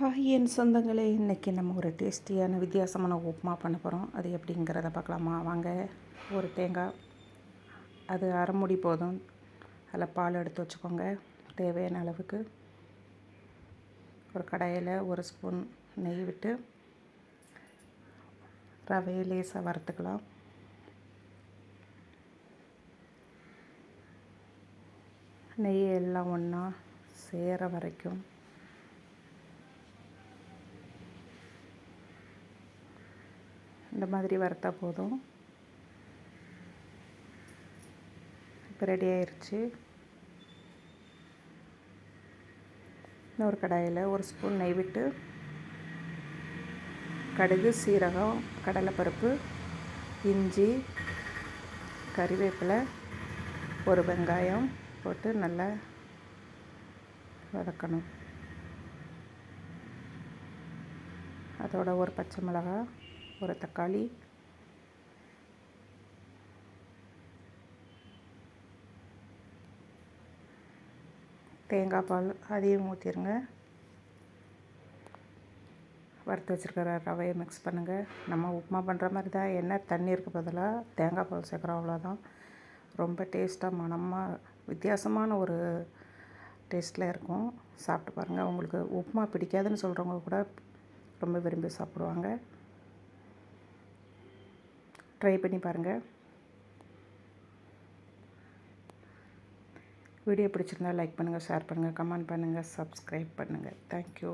Hi என் சொந்தங்களே இன்றைக்கி நம்ம ஒரு டேஸ்டியான வித்தியாசமான உப்புமா பண்ண போகிறோம் அது எப்படிங்கிறத பார்க்கலாமா? வாங்க ஒரு தேங்காய். அது அரை முடி போதும். அதில் பால் எடுத்து வச்சுக்கோங்க தேவையான அளவுக்கு. ஒரு கடாயில் ஒரு ஸ்பூன் நெய் விட்டு ரவையை லேசாக வறுத்துக்கலாம். நெய் எல்லாம் ஒன்றா சேர வரைக்கும் இந்த மாதிரி வறுத்தா போதும். இப்போ ரெடி ஆயிடுச்சு இன்னொரு கடாயில் ஒரு ஸ்பூன் நெய் விட்டு கடுகு சீரகம் கடலைப்பருப்பு இஞ்சி கறிவேப்பிலை ஒரு வெங்காயம் போட்டு நல்லா வதக்கணும். அதோட ஒரு பச்சை மிளகாய். ஒரு தக்காளி. தேங்காய் பால் அதையும் ஊற்றிடுங்க வறுத்து வச்சுருக்கிற ரவையை மிக்ஸ் பண்ணுங்கள் நம்ம உப்புமா பண்ணுற மாதிரி தான் என்ன தண்ணி இருக்க பதிலாக தேங்காய் பால் சேர்க்குறோம் அவ்வளோதான் ரொம்ப டேஸ்ட்டாக மனமாக வித்தியாசமான ஒரு டேஸ்ட்டில் இருக்கும். சாப்பிட்டு பாருங்கள் உங்களுக்கு உப்புமா பிடிக்காதுன்னு சொல்கிறவங்க கூட ரொம்ப விரும்பி சாப்பிடுவாங்க. ட்ரை பண்ணி பாருங்கள் வீடியோ பிடிச்சிருந்தால் லைக் பண்ணுங்கள் ஷேர் பண்ணுங்கள் கமெண்ட் பண்ணுங்கள் சப்ஸ்கிரைப் பண்ணுங்கள் தேங்க்யூ